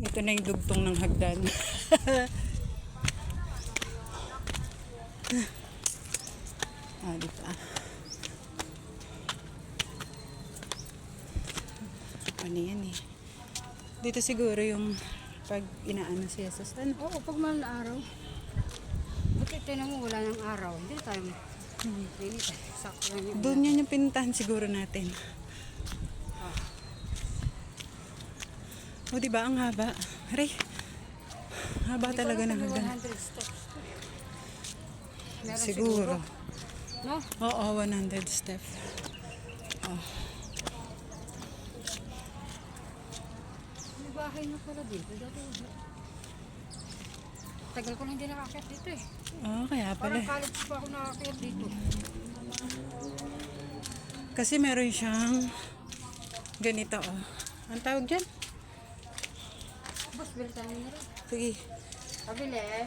Ito na yung dugtong ng hagdan. ah, di ba? Ano yan eh. Dito siguro yung pag inaano si Jesus. Ano? Oo, pag mahal na araw. Buti tinan mo, wala ng araw. Hindi tayo eh. Sakto lang Doon yan yung pinuntahan siguro natin. O, di ba? Ang haba. Aray. Haba talaga ng hagdan. 100 steps. Meron Siguro. No? Oo, 100 step. Oh. May bahay na pala dito. Tagal ko na hindi nakakit dito eh. Oh, kaya pala. Parang college pa ako nakakit dito. Kasi meron siyang ganito, oh. Ang tawag dyan? Boss, bili tayo na rin. Sige. Pabili eh.